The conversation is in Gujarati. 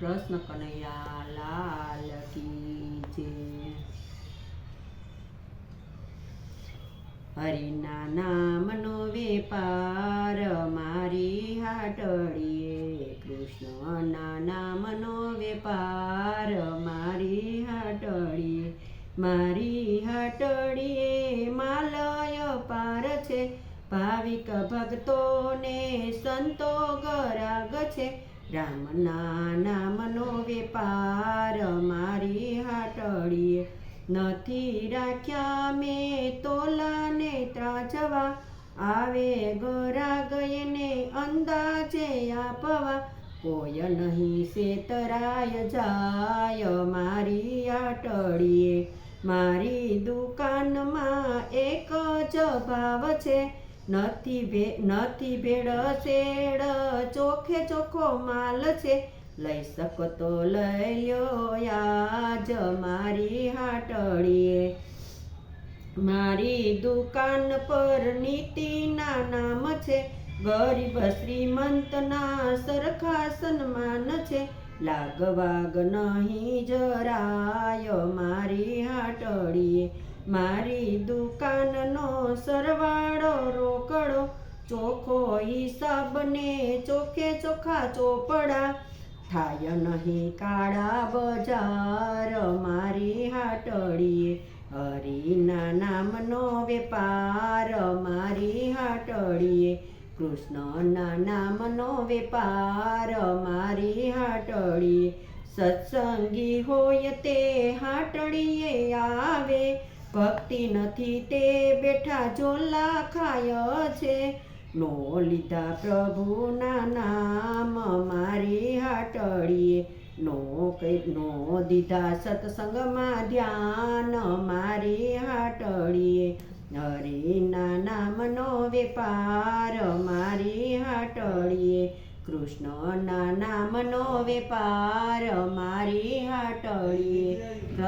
કૃષ્ણ કનૈયા લાલ કી જય હરિના નામનો વેપાર મારી હાટડીએ. કૃષ્ણના નામનો વેપાર મારી હાટડીએ. મારી હાટડીએ માલય પાર છે. ભાવિક ભક્તોને સંતો ગરાગ છે. રામના નામનો વેપાર મારી હાટડીએ નથી રાખ્યા. મેં તોલાને ત્રાજવા, આવે ગરા ગયને અંદાજે આપવા. કોઈ નહીં સેતરાય જાય મારી આટળીએ મારી દુકાનમાં એક જ ભાવ છે. નથી ભે નથી ભેડ શેડ ચોખે ચોખ્ખો માલ છે. લઈ શકો તો લઈ લ્યો આજ મારી હાટડીએ. મારી દુકાન પર નીતિના નામ છે. ગરીબ શ્રીમંતના સરખા સન્માન છે. લાગવાગ નહીં જરાય મારી હાટડીએ. મારી દુકાનનો સરવાળો રોકડો. ચોખ્ખો હિસાબ ને ચોખે ચોખા ચોપડા. થાય નહીં કાળા બજાર, મારી હાટડીએ હરિના નામનો વેપાર. મારી હાટડીએ કૃષ્ણના નામનો વેપાર. મારી હાટડીએ સત્સંગી હોય તે હાટડીએ આવે. ભક્તિ નથી તે બેઠા ઝોલા ખાય છે. નો લીધા પ્રભુના નામ મારી હાટડીએ. નો કઈ નો દીધા સત્સંગમાં ધ્યાન મારી હાટડીએ. હરિના નામનો વેપાર મારી હાટડીએ. કૃષ્ણના નામનો વેપાર મારી હાટડીએ.